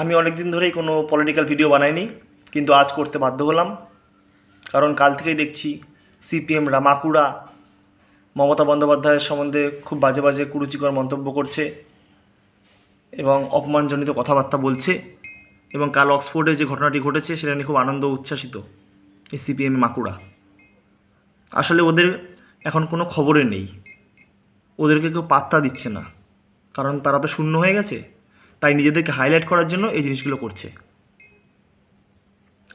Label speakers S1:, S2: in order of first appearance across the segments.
S1: আমি অনেক দিন ধরেই কোনো পলিটিক্যাল ভিডিও বানাইনি, কিন্তু আজ করতে বাধ্য হলাম। কারণ কাল থেকেই দেখছি সিপিএমরা মাকুড়া মমতা বন্দ্যোপাধ্যায়ের সম্বন্ধে খুব বাজে বাজে কুরুচিকর মন্তব্য করছে এবং অপমানজনিত কথাবার্তা বলছে এবং কাল অক্সফোর্ডে যে ঘটনাটি ঘটেছে সেটা নিয়ে খুব আনন্দ উচ্ছ্বাসিত এই সিপিএম মাকুড়া। আসলে ওদের এখন কোনো খবরে নেই। ওদেরকে কেউ পাত্তা দিচ্ছে না। কারণ তারা তো শূন্য হয়ে গেছে। তাই নিজেদেরকে হাইলাইট করার জন্য এই জিনিসগুলো করছে।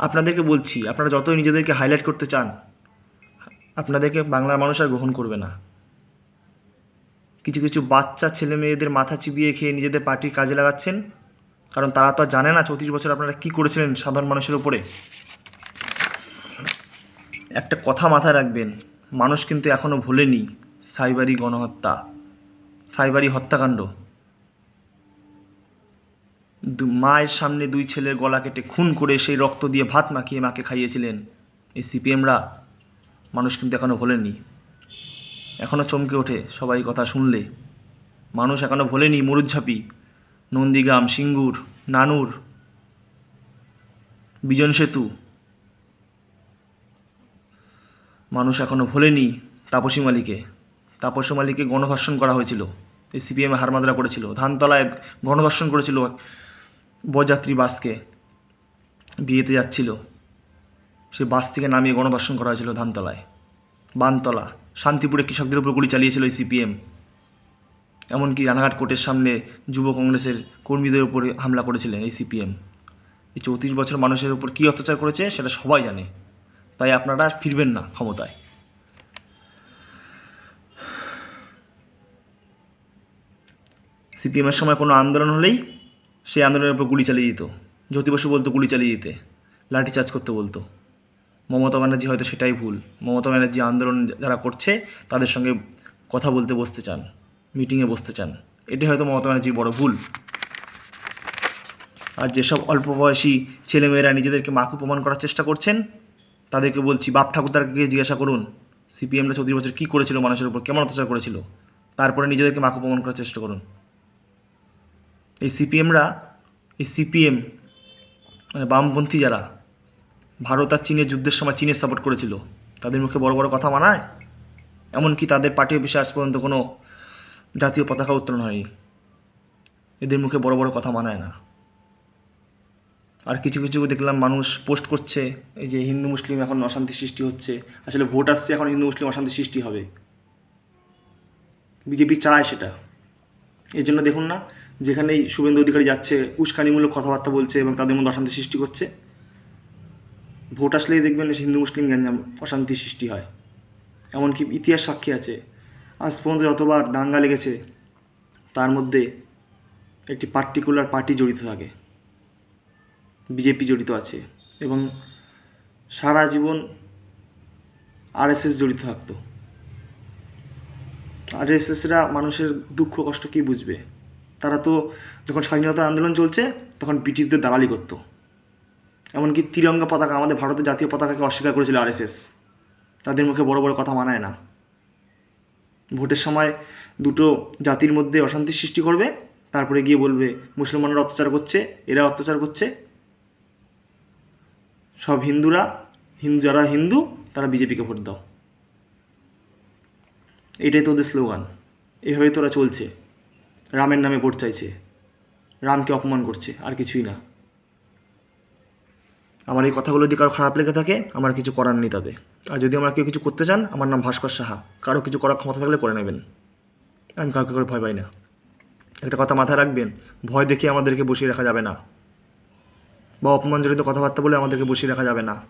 S1: আপনাদেরকে বলছি, আপনারা যতই নিজেদেরকে হাইলাইট করতে চান, আপনাদেরকে বাংলার মানুষ আর গ্রহণ করবে না। কিছু কিছু বাচ্চা, ছেলে মেয়েদের মাথা চিবিয়ে খেয়ে নিজেদের পার্টির কাজে লাগাচ্ছেন, কারণ তারা তো আর জানে না চৌত্রিশ বছর আপনারা কী করেছিলেন সাধারণ মানুষের উপরে। একটা কথা মাথায় রাখবেন, মানুষ কিন্তু এখনও ভোলেনি, সাইবারি গণহত্যা, সাইবারি হত্যাকাণ্ড। মায়ের সামনে দুই ছেলের গলা কেটে খুন করে সেই রক্ত দিয়ে ভাত মাখিয়ে মাকে খাইয়েছিলেন। এই সিপিএমরা মানুষ কিন্তু এখনও ভোলেনি এখনও চমকে ওঠে সবাই কথা শুনলে। মানুষ এখনও ভোলেনি মরুজ্ঝাপি, নন্দীগ্রাম, সিঙ্গুর, নানুর, বিজন সেতু। মানুষ এখনও ভোলেনি তাপসী মালিকে। তাপসী মালিকে গণধর্ষণ করা হয়েছিল। এই সিপিএম হারমাদরা করেছিল। ধানতলায় গণধর্ষণ করেছিল বরযাত্রী বাসকে বিয়েতে যাচ্ছিল। সে বাস থেকে নামিয়ে গণধর্ষণ করা হয়েছিল ধানতলায়। বানতলা, শান্তিপুরে কৃষকদের উপর গুলি চালিয়েছিল সিপিএম। এমনকি রানাঘাট কোর্টের সামনে যুব কংগ্রেসের কর্মীদের উপরে হামলা করেছিলেন এই সিপিএম। এই চৌত্রিশ বছর মানুষের উপর কী অত্যাচার করেছে সেটা সবাই জানে। তাই আপনারা ফিরবেন না ক্ষমতায়। সিপিএমের সময় কোনো আন্দোলন হলেই সেই আন্দোলনের উপর গুলি চালিয়ে দিত। জ্যোতি বসু বলতো গুলি চালিয়ে দিতে। লাঠিচার্জ করতে বলতো। মমতা ব্যানার্জি হয়তো সেটাই ভুল। মমতা ব্যানার্জি আন্দোলন যারা করছে, তাদের সঙ্গে কথা বলতে বসতে চান মিটিংয়ে বসতে চান। এটাই হয়তো মমতা ব্যানার্জির বড় ভুল। আর যেসব অল্প বয়সী ছেলেমেয়েরা নিজেদেরকে মাকু প্রমাণ করার চেষ্টা করছেন, তাদেরকে বলছি, বাপ ঠাকুরদারকে জিজ্ঞাসা করুন, সিপিএমরা চৌত্রিশ বছর কী করেছিল মানুষের উপর, কেমন অত্যাচার করেছিল? তারপরে নিজেদেরকে মাকু প্রমাণ করার চেষ্টা করুন। এই সিপিএমরা, এই সিপিএম মানে বামপন্থী যারা, ভারত আর চীনের যুদ্ধের সময় চীনের সাপোর্ট করেছিল, তাদের মুখে বড় বড় কথা মানায়? এমনকি তাদের পার্টি অফিসে আজ পর্যন্ত কোনো জাতীয় পতাকা উত্তোলন হয়নি। এদের মুখে বড় বড় কথা মানায় না। আর কিছু কিছু দেখলাম মানুষ পোস্ট করছে, এই যে হিন্দু মুসলিম এখন অশান্তি সৃষ্টি হচ্ছে, আসলে ভোট আসছে এখন হিন্দু মুসলিম অশান্তি সৃষ্টি হবে। বিজেপি চায় সেটা। এর জন্য দেখুন না যেখানেই শুভেন্দু অধিকারী যাচ্ছে, উস্কানিমূলক কথাবার্তা বলছে এবং তাদের মধ্যে অশান্তি সৃষ্টি করছে। ভোট আসলেই দেখবেন হিন্দু মুসলিম গ্যাঞ্জাম, অশান্তি সৃষ্টি হয়। এমনকি ইতিহাস সাক্ষী আছে। আজ পর্যন্ত যতবার দাঙ্গা লেগেছে, তার মধ্যে একটি পার্টিকুলার পার্টি জড়িত থাকে। বিজেপি জড়িত আছে এবং সারা জীবন আরএসএস জড়িত থাকতো। আরএসএসরা মানুষের দুঃখ কষ্ট কী বুঝবে? তারা তো যখন স্বাধীনতা আন্দোলন চলছে, তখন ব্রিটিশদের দালালি করতো। এমনকি তিরঙ্গা পতাকা আমাদের ভারতের জাতীয় পতাকাকে অস্বীকার করেছিল আরএসএস। তাদের মুখে বড় বড় কথা মানায় না। ভোটের সময় দুটো জাতির মধ্যে অশান্তি সৃষ্টি করবে, তারপরে গিয়ে বলবে, মুসলমানরা অত্যাচার করছে, এরা অত্যাচার করছে। সব হিন্দুরা, হিন্দু যারা হিন্দু, তারা বিজেপিকে ভোট দাও। এটাই তো ওদের স্লোগান। এভাবেই তোরা চলছে। রামের নামে ভোট চাইছে। রামকে অপমান করছে, আর কিছুই না। আমার এই কথাগুলো যদি কারও খারাপ লেগে থাকে, আমার কিছু করার নেই তাতে। আর যদি আমার কেউ কিছু করতে চান, আমার নাম ভাস্কর সাহা। কারও কিছু করার ক্ষমতা থাকলে করে নেবেন। আমি কাউকে করে ভয় পাই না। একটা কথা মাথায় রাখবেন, ভয় দেখে আমাদেরকে বসিয়ে রাখা যাবে না। বা অপমানজনিত কথাবার্তা বলে আমাদেরকে বসিয়ে রাখা যাবে না।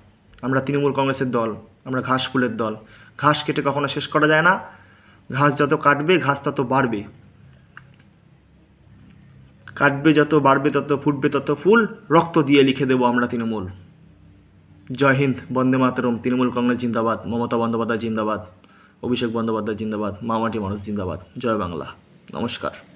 S1: আমরা তৃণমূল কংগ্রেসের দল, আমরা ঘাস ফুলের দল। ঘাস কেটে কখনো শেষ করা যায় না। ঘাস যত কাটবে, ঘাস তত বাড়বে। কাটবে যত, বাড়বে তত, ফুটবে তত, ফুল রক্ত দিয়ে লিখে দেবো আমরা তৃণমূল। জয় হিন্দ, বন্দে মাতরম, তৃণমূল কংগ্রেস জিন্দাবাদ, মমতা বন্দ্যোপাধ্যায় জিন্দাবাদ, অভিষেক বন্দ্যোপাধ্যায় জিন্দাবাদ মামাটি মানুষ জিন্দাবাদ, জয় বাংলা, নমস্কার।